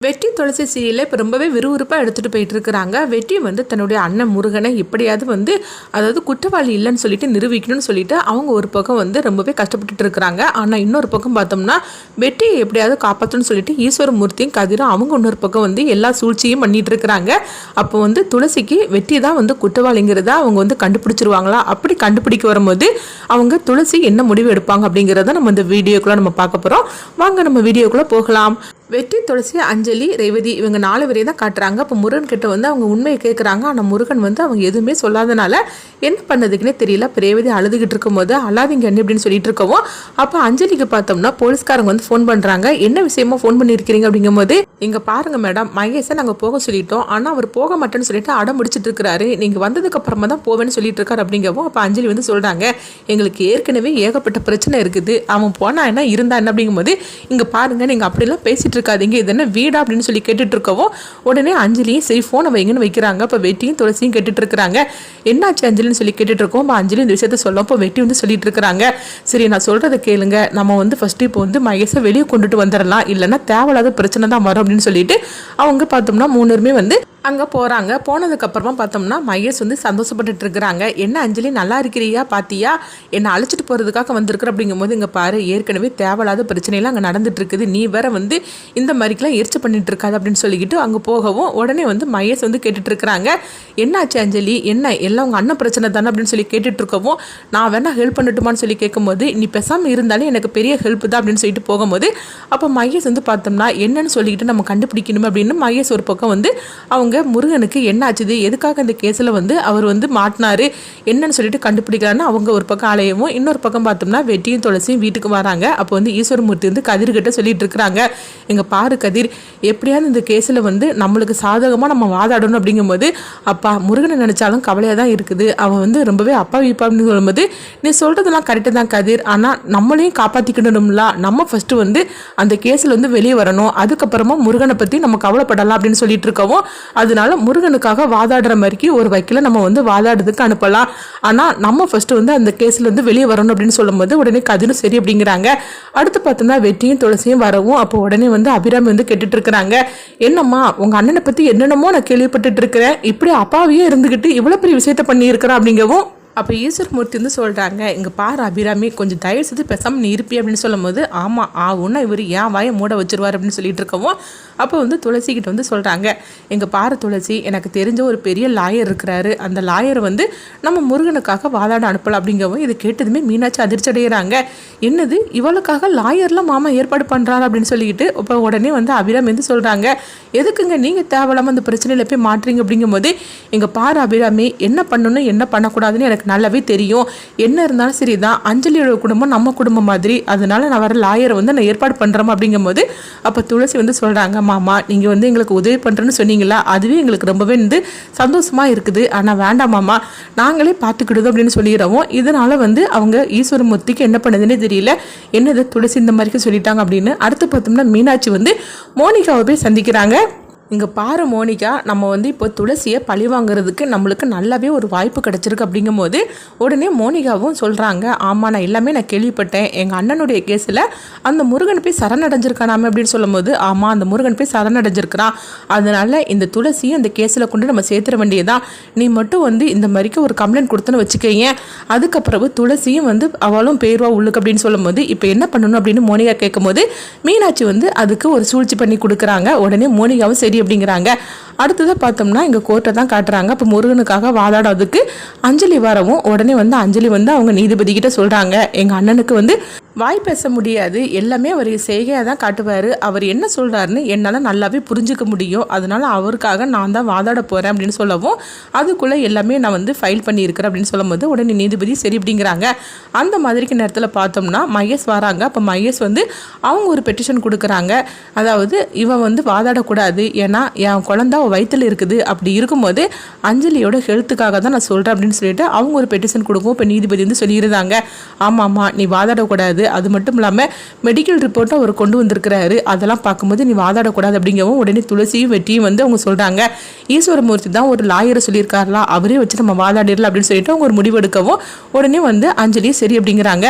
வெற்றி துளசி சீரியலை இப்போ ரொம்பவே விறுவிறுப்பாக எடுத்துகிட்டு போயிட்டு இருக்கிறாங்க வெற்றி வந்து தன்னுடைய அண்ணன் முருகனை எப்படியாவது வந்து அதாவது குற்றவாளி இல்லைன்னு சொல்லிட்டு நிரூபிக்கணும்னு சொல்லிட்டு அவங்க ஒரு பக்கம் வந்து ரொம்பவே கஷ்டப்பட்டுட்டு இருக்கிறாங்க ஆனால் இன்னொரு பக்கம் பார்த்தோம்னா வெற்றியை எப்படியாவது காப்பாற்றணும்னு சொல்லிட்டு ஈஸ்வரமூர்த்தியும் கதிரும் அவங்க இன்னொரு பக்கம் வந்து எல்லா சூழ்ச்சியும் பண்ணிட்டு இருக்கிறாங்க அப்போ வந்து துளசிக்கு வெற்றி தான் வந்து குற்றவாளிங்கிறத அவங்க வந்து கண்டுபிடிச்சிருவாங்களா? அப்படி கண்டுபிடிக்க வரும்போது அவங்க துளசி என்ன முடிவு எடுப்பாங்க அப்படிங்கிறத நம்ம இந்த வீடியோக்குள்ளே நம்ம பார்க்க போகிறோம் வாங்க நம்ம வீடியோக்குள்ளே போகலாம். வெற்றி துளசி அஞ்சலி ரேவதி இவங்க நாலு பேரையும் தான் காட்டுறாங்க. அப்போ முருகன் கிட்ட வந்து அவங்க உண்மையை கேட்குறாங்க ஆனால் முருகன் வந்து அவங்க எதுவுமே சொல்லாதனால என்ன பண்ணதுக்குன்னே தெரியல. இப்போ ரேவதி அழுதுகிட்டு இருக்கும்போது அழாதீங்க அண்ணி அப்படின்னு சொல்லிட்டு இருக்கவும் அப்போ அஞ்சலிக்கு பார்த்தோம்னா போலீஸ்காரங்க வந்து ஃபோன் பண்ணுறாங்க என்ன விஷயமா ஃபோன் பண்ணியிருக்கிறீங்க அப்படிங்கும்போது இங்கே பாருங்க மேடம் மகேஷை நாங்கள் போக சொல்லிட்டோம். ஆனால் அவர் போக மாட்டேன்னு சொல்லிட்டு அடம் முடிச்சிட்டு இருக்கிறாரு. நீங்கள் வந்ததுக்கு அப்புறமா தான் போவேன்னு சொல்லிட்டு இருக்காரு அப்படிங்கவும் அப்போ அஞ்சலி வந்து சொல்கிறாங்க எங்களுக்கு ஏற்கனவே ஏகப்பட்ட பிரச்சனை இருக்குது. அவன் போனா என்ன இருந்தா என்ன? அப்படிங்கும்போது இங்கே பாருங்க நீங்கள் அப்படிலாம் பேசிட்டு இருக்காதீங்க இது என்ன வீடா அப்படின்னு சொல்லி கேட்டுட்டு இருக்கவோ உடனே அஞ்சலியும் சரி ஃபோனை வைங்கன்னு வைக்கிறாங்க. இப்போ வெட்டியும் துளசியும் கேட்டுட்டு இருக்கிறாங்க என்னாச்சு அஞ்சலின்னு சொல்லி கேட்டுட்டு இருக்கோம் இப்போ அஞ்சலி இந்த விஷயத்த சொல்லும். இப்போ வெட்டி வந்து சொல்லிட்டு இருக்கிறாங்க சரி நான் சொல்றதை கேளுங்க. நம்ம வந்து ஃபஸ்ட்டு இப்போ வந்து மகேஷை வெளியே கொண்டுட்டு வந்துடலாம் இல்லைன்னா தேவையில்லாத பிரச்சனை தான் வரும் அப்படின்னு சொல்லிட்டு அவங்க பார்த்தோம்னா மூணுமே வந்து அங்கே போகிறாங்க போனதுக்கப்புறமா பார்த்தோம்னா மகேஷ் வந்து சந்தோஷப்பட்டுட்டு இருக்கிறாங்க. என்ன அஞ்சலி நல்லா இருக்கிறியா பாத்தியா? என்னை அழைச்சிட்டு போகிறதுக்காக வந்திருக்கிற? அப்படிங்கும்போது இங்கே பாரு ஏற்கனவே தேவையில்லாத பிரச்சனைலாம் அங்கே நடந்துட்டு இருக்குது நீ வேற வந்து இந்த மாதிரிக்கெலாம் எரிச்சு பண்ணிட்டு இருக்காது அப்படின்னு சொல்லிக்கிட்டு அங்கே போகவும் உடனே வந்து மகேஷ் வந்து கேட்டுட்டு இருக்கிறாங்க என்னாச்சு அஞ்சலி? என்ன? எல்லாம் உங்கள் அண்ணன் பிரச்சனை தானே? அப்படின்னு சொல்லி கேட்டுட்டு இருக்கவும் நான் வேணா ஹெல்ப் பண்ணட்டுமான்னு சொல்லி கேட்கும்போது நீ பெசாமல் இருந்தாலும் எனக்கு பெரிய ஹெல்ப் தான் அப்படின்னு சொல்லிட்டு போகும்போது அப்போ மகேஷ் வந்து பார்த்தோம்னா என்னன்னு சொல்லிக்கிட்டு நம்ம கண்டுபிடிக்கணும் அப்படின்னு மகேஷ் ஒரு பக்கம் வந்து அவங்க முருகனுக்கு என்ன ஆச்சுது? எதுக்காக இந்த கேஸில் வந்து அவர் வந்து மாட்டினாரு? என்னன்னு சொல்லிட்டு கண்டுபிடிக்கிறான்னு அவங்க ஒரு பக்கம் அலையவும் இன்னொரு பக்கம் பார்த்தோம்னா வெட்டியும் துளசியும் வீட்டுக்கு வராங்க. அப்போ வந்து ஈஸ்வரமூர்த்தி வந்து கதிர்கிட்ட சொல்லிட்டு இருக்கிறாங்க. எங்கள் பாரு கதிர் எப்படியாவது இந்த கேஸில் வந்து நம்மளுக்கு சாதகமாக நம்ம வாதாடணும் அப்படிங்கும்போது அப்பா முருகனை நினச்சாலும் கவலையாக தான் இருக்குது. அவன் வந்து ரொம்பவே அப்பா வீப்பா அப்படின்னு சொல்லும்போது நீ சொல்கிறதெல்லாம் கரெக்டு தான் கதிர். ஆனால் நம்மளையும் காப்பாற்றிக்கணும்ல நம்ம ஃபஸ்ட்டு வந்து அந்த கேஸில் வந்து வெளியே வரணும். அதுக்கப்புறமா முருகனை பற்றி நம்ம கவலைப்படலாம் அப்படின்னு சொல்லிட்டு இருக்கவும் அதனால முருகனுக்காக வாதாடுற மாதிரிக்கு ஒரு வக்கீல நம்ம வந்து வாதாடுறதுக்கு அனுப்பலாம். ஆனால் நம்ம ஃபர்ஸ்ட் வந்து அந்த கேஸ்ல இருந்து வெளியே வரணும் அப்படின்னு சொல்லும்போது உடனே கதிரும் சரி அப்படிங்கிறாங்க. அடுத்து பார்த்தோம்னா வெற்றியும் துளசியும் வரவும் அப்போ உடனே வந்து அபிராமி வந்து கேட்டுட்டு இருக்கிறாங்க என்னம்மா உங்க அண்ணனை பத்தி என்னென்னமோ நான் கேள்விப்பட்டுட்டு இருக்கிறேன் இப்படி அப்பாவையே இருந்துகிட்டு இவ்வளோ பெரிய விஷயத்த பண்ணி இருக்கிறான் அப்படிங்கவும் அப்போ ஈஸ்வரமூர்த்தி வந்து சொல்கிறாங்க இங்கே பாரு அபிராமி கொஞ்சம் தயவு செய்து பேசாமல் நீ இருப்பி அப்படின்னு சொல்லும்போது ஆமாம் ஆகும்னா இவர் ஏன் வாயை மூட வச்சிருவார் அப்படின்னு சொல்லிட்டு இருக்கவும் அப்போ வந்து துளசிக்கிட்ட வந்து சொல்கிறாங்க எங்கள் பாரு துளசி எனக்கு தெரிஞ்ச ஒரு பெரிய லாயர் இருக்கிறாரு. அந்த லாயர் வந்து நம்ம முருகனுக்காக வாதாட அனுப்பலாம் அப்படிங்கவும் இது கேட்டதுமே மீனாட்சி அதிர்ச்சி அடைகிறாங்க என்னது இவளுக்காக லாயர்லாம் மாமா ஏற்பாடு பண்ணுறாரு அப்படின்னு சொல்லிக்கிட்டு அப்போ உடனே வந்து அபிராமி வந்து சொல்கிறாங்க எதுக்குங்க நீங்கள் தேவையில்லாமல் அந்த பிரச்சனையில் போய் மாட்டுறீங்க? அப்படிங்கும்போது எங்கள் பாரு அபிராமி என்ன பண்ணணும் என்ன பண்ணக்கூடாதுன்னு எனக்கு நல்லாவே தெரியும். என்ன இருந்தாலும் சரி தான் அஞ்சலியோட குடும்பம் நம்ம குடும்பம் மாதிரி. அதனால நான் வர லாயரை வந்து நான் ஏற்பாடு பண்ணுறோம் அப்படிங்கும்போது அப்போ துளசி வந்து சொல்கிறாங்க மாமா நீங்கள் வந்து எங்களுக்கு உதவி பண்ணுறேன்னு சொன்னீங்களா? அதுவே எங்களுக்கு ரொம்பவே வந்து சந்தோஷமாக இருக்குது. ஆனால் வேண்டாம் மாமா நாங்களே பார்த்துக்கிடுது அப்படின்னு சொல்லிடுறோம் இதனால் வந்து அவங்க ஈஸ்வரமூர்த்திக்கு என்ன பண்ணுதுன்னே தெரியல. என்னது துளசி இந்த மாதிரிக்கு சொல்லிட்டாங்க அப்படின்னு. அடுத்து பார்த்தோம்னா மீனாட்சி வந்து மோனிகாவை போய் சந்திக்கிறாங்க. இங்கே பாரு மோனிகா நம்ம வந்து இப்போ துளசியை பழி வாங்குறதுக்கு நம்மளுக்கு நல்லாவே ஒரு வாய்ப்பு கிடச்சிருக்கு அப்படிங்கும்போது உடனே மோனிகாவும் சொல்கிறாங்க ஆமாம் நான் எல்லாமே நான் கேள்விப்பட்டேன். எங்கள் அண்ணனுடைய கேஸில் அந்த முருகன் போய் சரணடைஞ்சிருக்கானாமே அப்படின்னு சொல்லும்போது ஆமாம் அந்த முருகன் போய் சரணடைஞ்சிருக்கிறான். அதனால் இந்த துளசியும் அந்த கேஸில் கொண்டு நம்ம சேர்த்துற வேண்டியதான் நீ மட்டும் வந்து இந்த மாதிரிக்கு ஒரு கம்ப்ளைண்ட் கொடுத்துன்னு வச்சுக்கோங்க அதுக்கப்புறம் துளசியும் வந்து அவளும் பேருவா உள்ளுக்கு அப்படின்னு சொல்லும்போது இப்போ என்ன பண்ணணும்? அப்படின்னு மோனிகா கேட்கும்போது மீனாட்சி வந்து அதுக்கு ஒரு சூழ்ச்சி பண்ணி கொடுக்குறாங்க. உடனே மோனிகாவும் சரி அப்படிங்கிறாங்க. அடுத்ததாக பார்த்தோம்னா இங்கே கோர்ட்டை தான் காட்டுறாங்க. அப்போ முருகனுக்காக வாதாடுறதுக்கு அஞ்சலி வரவும் உடனே வந்து அஞ்சலி வந்து அவங்க நீதிபதி கிட்ட சொல்கிறாங்க எங்கள் அண்ணனுக்கு வந்து வாய் பேச முடியாது. எல்லாமே அவர் செய்கையாக தான் காட்டுவார். அவர் என்ன சொல்கிறாருன்னு என்னால் நல்லாவே புரிஞ்சுக்க முடியும். அதனால் அவருக்காக நான் தான் வாதாட போகிறேன் அப்படின்னு சொல்லவும் அதுக்குள்ளே எல்லாமே நான் வந்து ஃபைல் பண்ணியிருக்கிறேன் அப்படின்னு சொல்லும்போது உடனே நீதிபதி சரி அப்படிங்கிறாங்க. அந்த மாதிரிக்கு நேரத்தில் பார்த்தோம்னா மகேஷ் வராங்க. அப்போ மகேஷ் வந்து அவங்க ஒரு பெட்டிஷன் கொடுக்குறாங்க. அதாவது இவன் வந்து வாதாடக்கூடாது ஏன்னா என் குழந்த வயிற்றில் இருக்குது. அப்படி இருக்கும்போது அஞ்சலியோட ஹெல்த்துக்காக தான் நான் சொல்கிறேன் அப்படின்னு சொல்லிட்டு அவங்க ஒரு பெட்டிஷன் கொடுக்கும் இப்போ நீதிபதி வந்து சொல்லியிருந்தாங்க. ஆமாம் ஆமாம் நீ வாதாடக்கூடாது. அது மட்டும் இல்லாமல் மெடிக்கல் ரிப்போர்ட்டும் அவர் கொண்டு வந்திருக்கிறாரு. அதெல்லாம் பார்க்கும்போது நீ வாதாடக்கூடாது அப்படிங்கவும் உடனே துளசியும் வெற்றியும் வந்து அவங்க சொல்கிறாங்க ஈஸ்வரமூர்த்தி தான் ஒரு லாயரை சொல்லியிருக்காருலாம் அவரே வச்சு நம்ம வாதாடிடலாம் அப்படின்னு சொல்லிட்டு அவங்க ஒரு முடிவு எடுக்கவும் உடனே வந்து அஞ்சலி சரி அப்படிங்கிறாங்க.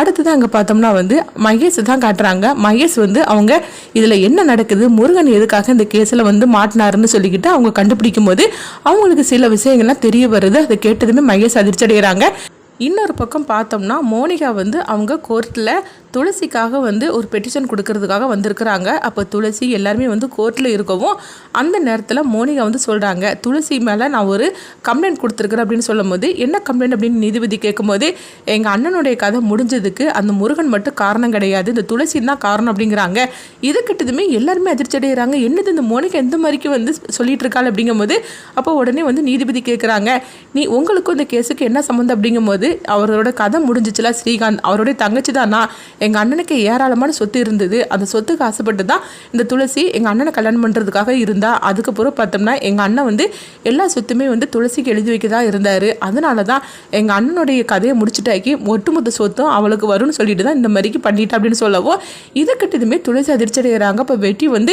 அடுத்தது அங்கே பார்த்தோம்னா வந்து மகேஷ் தான் காட்டுறாங்க. மகேஷ் வந்து அவங்க இதில் என்ன நடக்குது? முருகன் எதுக்காக இந்த கேஸில் வந்து மாட்டினாருன்னு சொல்லி சொல்லிக்கிட்டு அவங்க கண்டுபிடிக்கும் போது அவங்களுக்கு சில விஷயங்கள்லாம் தெரிய வருது. அதை கேட்டதுமே மகேஷ் அதிர்ச்சி அடைகிறாங்க. இன்னொரு பக்கம் பார்த்தோம்னா மோனிகா வந்து அவங்க கோர்ட்டில் துளசிக்காக வந்து ஒரு பெட்டிஷன் கொடுக்கறதுக்காக வந்திருக்கிறாங்க. அப்போ துளசி எல்லாருமே வந்து கோர்ட்டில் இருக்கவும் அந்த நேரத்தில் மோனிகா வந்து சொல்கிறாங்க துளசி மேலே நான் ஒரு கம்ப்ளைண்ட் கொடுத்துருக்குறேன் அப்படின்னு சொல்லும்போது என்ன கம்ப்ளைண்ட் அப்படின்னு நீதிபதி கேட்கும்போது எங்கள் அண்ணனுடைய கதை முடிஞ்சதுக்கு அந்த முருகன் மட்டும் காரணம் கிடையாது. இந்த துளசி தான் காரணம் அப்படிங்கிறாங்க. இது கிட்டதுமே எல்லாருமே அதிர்ச்சி அடைகிறாங்க என்னது இந்த மோனிகா எந்த மாதிரிக்கு வந்து சொல்லிட்டு இருக்காள் அப்படிங்கும்போது அப்போ உடனே வந்து நீதிபதி கேட்குறாங்க நீ உங்களுக்கும் இந்த கேஸுக்கு என்ன சம்மந்தம்? அப்படிங்கும்போது அவரோட கதை முடிஞ்சிச்சுல ஸ்ரீகாந்த் அவருடைய தங்கச்சி தான்? நான் எங்கள் அண்ணனுக்கு ஏராளமான சொத்து இருந்தது. அந்த சொத்துக்கு ஆசைப்பட்டு தான் இந்த துளசி எங்கள் அண்ணனை கல்யாணம் பண்ணுறதுக்காக இருந்தா. அதுக்கப்புறம் பார்த்தோம்னா எங்கள் அண்ணன் வந்து எல்லா சொத்துமே வந்து துளசிக்கு எழுதி வைக்க தான் இருந்தார். அதனால தான் எங்கள் அண்ணனுடைய கதையை முடிச்சுட்டாக்கி ஒட்டுமொத்த சொத்தும் அவளுக்கு வரும்னு சொல்லிட்டு தான் இந்த மாதிரிக்கு பண்ணிட்டா அப்படின்னு சொல்லவும் இதை கிட்டதுமே துளசி அதிர்ச்சி அடைகிறாங்க அப்போ வெட்டி வந்து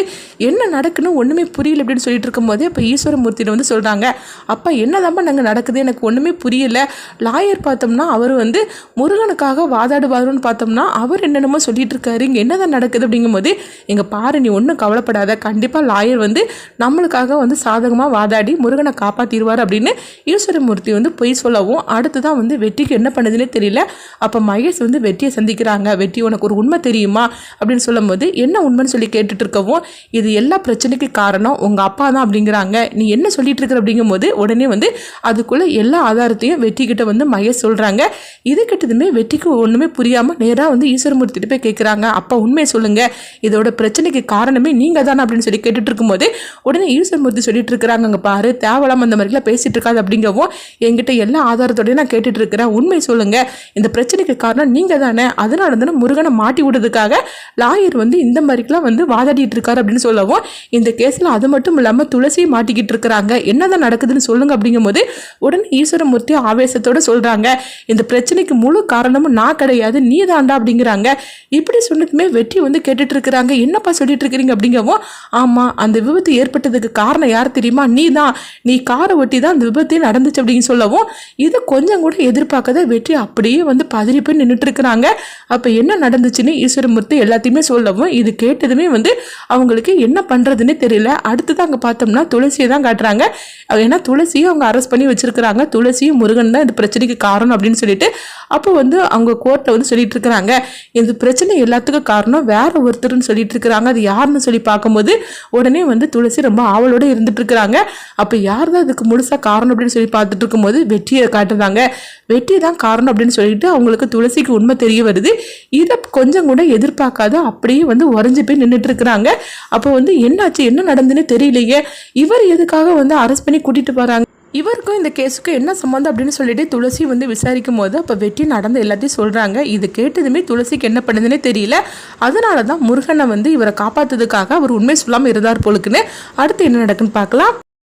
என்ன நடக்குன்னு ஒன்றுமே புரியல அப்படின்னு சொல்லிட்டு இருக்கும்போதே இப்போ ஈஸ்வரமூர்த்தியில் வந்து சொல்கிறாங்க அப்பா என்னதாம்மா நாங்கள் நடக்குது? எனக்கு ஒன்றுமே புரியல. லாயர் பார்த்தோம்னா அவர் வந்து முருகனுக்காக வாதாடுவாருன்னு பார்த்தோம்னா அவர் என்னென்னமோ சொல்லிட்டு இருக்காரு இங்கே என்னதான் நடக்குது அப்படிங்கும்போது எங்க பாரு நீ ஒன்றும் கவலைப்படாத. கண்டிப்பாக லாயர் வந்து நம்மளுக்காக வந்து சாதகமாக வாதாடி முருகனை காப்பாற்றிடுவார் அப்படின்னு ஈஸ்வரமூர்த்தி வந்து பொய் சொல்லவும் அடுத்து தான் வந்து வெற்றிக்கு என்ன பண்ணுதுன்னே தெரியல. அப்போ மகேஷ் வந்து வெற்றியை சந்திக்கிறாங்க. வெற்றி உனக்கு ஒரு உண்மை தெரியுமா? அப்படின்னு சொல்லும்போது என்ன உண்மைன்னு சொல்லி கேட்டுட்டு இருக்கவும் இது எல்லா பிரச்சனைக்கு காரணம் உங்கள் அப்பா தான் அப்படிங்கிறாங்க. நீ என்ன சொல்லிட்டு இருக்கிற அப்படிங்கும்போது உடனே வந்து அதுக்குள்ளே எல்லா ஆதாரத்தையும் வெற்றிக்கிட்ட வந்து மகேஷ் சொல்கிறாங்க இது கிட்டதுமே வெற்றிக்கு ஒன்றுமே புரியாமல் நேராக வந்து ஈஸ்வரமூர்த்திட்டு போய் கேட்குறாங்க அப்பா உண்மையை சொல்லுங்க. இதோட பிரச்சனைக்கு காரணமே நீங்கள் தானே அப்படின்னு சொல்லி கேட்டுட்டு இருக்கும்போது உடனே ஈஸ்வரமூர்த்தி சொல்லிட்டு இருக்கிறாங்க அங்கே பாரு. தேவலாம் அந்த மாதிரிலாம் பேசிட்டு இருக்காது அப்படிங்கவும் என்கிட்ட எல்லா ஆதாரத்தோடய நான் கேட்டுட்டு இருக்கிறேன் உண்மை சொல்லுங்க. இந்த பிரச்சனைக்கு காரணம் நீங்கள் தானே அதனால தானே முருகனை மாட்டி விடுறதுக்காக லாயர் வந்து இந்த மாதிரிக்கெல்லாம் வந்து வாதாடிட்டு இருக்காரு அப்படின்னு சொல்லவும் இந்த கேஸில் அது மட்டும் இல்லாமல் துளசியை மாட்டிக்கிட்டு இருக்கிறாங்க என்னதான் நடக்குதுன்னு சொல்லுங்க அப்படிங்கும்போது உடனே ஈஸ்வரமூர்த்தி ஆவேசத்தோடு சொல்கிறாங்க இந்த பிரச்சனைக்கு முழு காரணமும் நான் கிடையாது நீ தாண்டா அப்படிங்கிறாங்க. இப்படி சொன்னதுமே வெற்றி வந்து கேட்டுட்டு இருக்கிறாங்க என்னப்பா சொல்லிட்டு இருக்கிறீங்க அப்படிங்கவும் ஆமாம் அந்த விபத்து ஏற்பட்டதுக்கு காரணம் யார் தெரியுமா? நீ தான் நீ காரை ஒட்டி தான் அந்த விபத்தே நடந்துச்சு அப்படின்னு சொல்லவும் இது கொஞ்சம் கூட எதிர்பார்க்காத வெற்றி அப்படியே வந்து பதறி போய் நின்றுட்டு இருக்கிறாங்க அப்போ என்ன நடந்துச்சுன்னு ஈஸ்வரமூர்த்தி எல்லாத்தையுமே சொல்லவும் இது கேட்டதுமே வந்து அவங்களுக்கு என்ன பண்ணுறதுன்னே தெரியல. அடுத்தது அங்கே பார்த்தோம்னா துளசியை தான் காட்டுறாங்க. ஏன்னா துளசியும் அவங்க அரெஸ்ட் பண்ணி வச்சிருக்கிறாங்க. துளசியும் முருகன் தான் இந்த பிரச்சனைக்கு காரணம் அப்படின்னு சொல்லிட்டு அப்போ வந்து அவங்க கோர்ட்டில் வந்து சொல்லிட்டு இருக்கிறாங்க இந்த பிரச்சனை எல்லாத்துக்கும் காரணம் வேற ஒருத்தர்னு சொல்லிட்டு இருக்கிறாங்க அது யாருன்னு சொல்லி பார்க்கும்போது உடனே வந்து துளசி ரொம்ப ஆவலோடு இருந்துட்டு இருக்கிறாங்க அப்போ யார் தான் இதுக்கு முழுசாக காரணம் அப்படின்னு சொல்லி பார்த்துட்டு இருக்கும்போது வெற்றியை காட்டுறாங்க வெற்றி தான் காரணம் அப்படின்னு சொல்லிட்டு அவங்களுக்கு துளசிக்கு உண்மை தெரிய வருது. இதை கொஞ்சம் கூட எதிர்பார்க்காத அப்படியே வந்து உறைஞ்சு போய் நின்றுட்டு இருக்கிறாங்க அப்போ வந்து என்னாச்சு என்ன நடந்துன்னு தெரியலையே. இவர் எதுக்காக வந்து அரெஸ்ட் பண்ணி கூட்டிட்டு போறாங்க? இவருக்கும் இந்த கேஸுக்கும் என்ன சம்மந்தம் அப்படின்னு சொல்லிட்டு துளசி வந்து விசாரிக்கும் போது அப்போ வெட்டி நடந்த எல்லாத்தையும் சொல்கிறாங்க இது கேட்டதுமே துளசிக்கு என்ன பண்ணுதுன்னே தெரியல. அதனால தான் முருகனை வந்து இவரை காப்பாற்றுறதுக்காக அவர் உண்மை சொல்லாமல் இருந்தார் போலுக்குன்னு அடுத்து என்ன நடக்குன்னு பார்க்கலாம்.